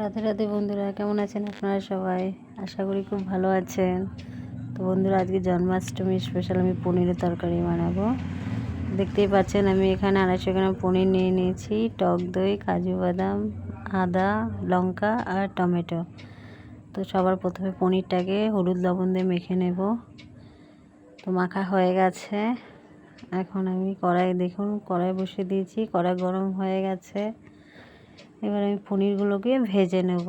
রাধে রাধে বন্ধুরা, কেমন আছেন আপনারা সবাই? আশা করি খুব ভালো আছেন। তো বন্ধুরা, আজকে জন্মাষ্টমী স্পেশাল আমি পনিরের তরকারি বানাবো। দেখতেই পাচ্ছেন, আমি এখানে আড়াইশো গ্রাম পনির নিয়ে নিয়েছি। টক দই, কাজু বাদাম, আদা, লঙ্কা আর টমেটো। তো সবার প্রথমে পনিরটাকে হলুদ লবণ দিয়ে মেখে নেব। তো মাখা হয়ে গেছে। এখন আমি কড়াই, দেখুন, কড়াই বসে দিয়েছি। কড়াই গরম হয়ে গেছে। এবার আমি পনিরগুলোকে ভেজে নেব।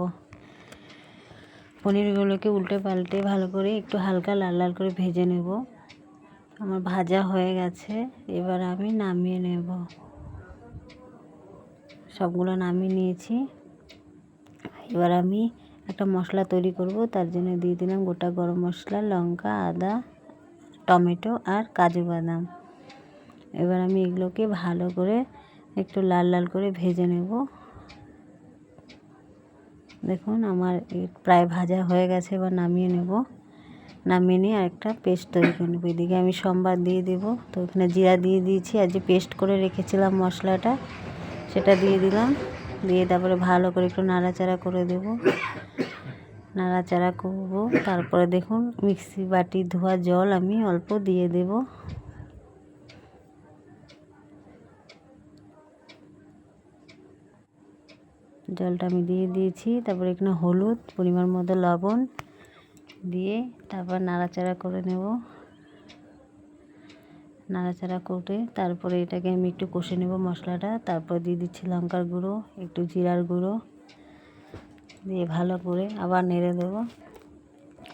পনিরগুলোকে উল্টে পাল্টে ভালো করে একটু হালকা লাল লাল করে ভেজে নেব। আমার ভাজা হয়ে গেছে, এবার আমি নামিয়ে নেব। সবগুলো নামিয়ে নিয়েছি। এবার আমি একটা মশলা তৈরি করব, তার জন্য দিয়ে দিলাম গোটা গরম মশলা, লঙ্কা, আদা, টমেটো আর কাজু বাদাম। এবার আমি এগুলোকে ভালো করে একটু লাল লাল করে ভেজে নেব। দেখুন, আমার প্রায় ভাজা হয়ে গেছে, এবার নামিয়ে নেব। নামিয়ে নিয়ে আরেকটা পেস্ট তৈরি করে নেব। এদিকে আমি সোমবার দিয়ে দেবো। তো ওখানে জিরা দিয়ে দিয়েছি। আর যে পেস্ট করে রেখেছিলাম মশলাটা, সেটা দিয়ে দিলাম। দিয়ে তারপরে ভালো করে একটু নাড়াচাড়া করে দেব। নাড়াচাড়া করব। তারপরে দেখুন, মিক্সি বাটি ধোয়া জল আমি অল্প দিয়ে দেব। জলটা আমি দিয়ে দিয়েছি, তারপর এখানে হলুদ, পরিমাণ মতো লবণ দিয়ে তারপর নাড়াচাড়া করে নেব। নাড়াচাড়া করে তারপরে এটাকে আমি একটু কষে নেব মশলাটা, তারপর দিয়ে দিচ্ছি লঙ্কার গুঁড়ো, একটু জিরার গুঁড়ো দিয়ে ভালো করে আবার নেড়ে দেব।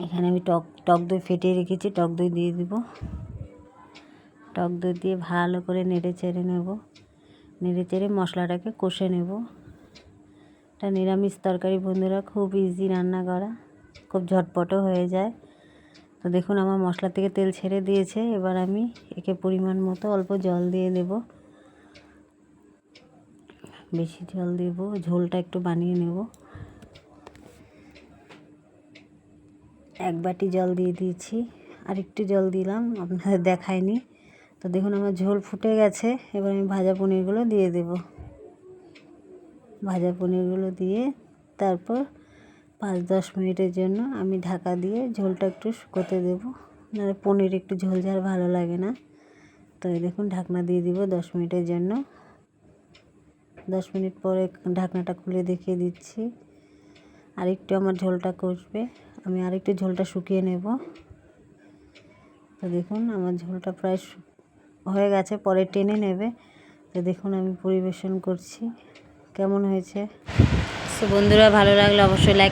এখানে আমি টক টক দই ফেটিয়ে রেখেছি, টক দই দিয়ে দিব। টক দই দিয়ে ভালো করে নেড়ে চেড়ে নেব। নেড়ে চেড়ে মশলাটাকে কষে নেব। এটা নিরামিষ তরকারি, বন্ধুরা। খুব ইজি রান্না করা। খুব ঝটপটও হয়ে যায়। তো দেখুন, আমার মশলা থেকে তেল ছেড়ে দিয়েছে। এবার আমি একে পরিমাণ মতো অল্প জল দিয়ে দেব। বেশি জল দেব। ঝোলটা একটু বানিয়ে নেব। এক বাটি জল দিয়ে দিয়েছি। আর একটু জল দিলাম। আপনাদের দেখায়নি। তো দেখুন, আমার ঝোল ফুটে গেছে। এবার আমি ভাজা পনিরগুলো দিয়ে দেবো। ভাজা পনিরগুলো দিয়ে তারপর পাঁচ দশ মিনিটের জন্য আমি ঢাকা দিয়ে ঝোলটা একটু শুকোতে দেবো। নাহলে পনির একটু ঝোল ঝাল ভালো লাগে না। তো দেখুন ঢাকনা দিয়ে দিব দশ মিনিটের জন্য। দশ মিনিট পরে ঢাকনাটা খুলে দেখিয়ে দিচ্ছি। আরেকটু আমার ঝোলটা কষবে। আমি আরেকটু ঝোলটা শুকিয়ে নেব। তো দেখুন আমার ঝোলটা প্রায় হয়ে গেছে, পরে টেনে নেবে। তো দেখুন আমি পরিবেশন করছি। কেমন হয়েছে? বন্ধুরা ভালো লাগলে অবশ্যই লাইক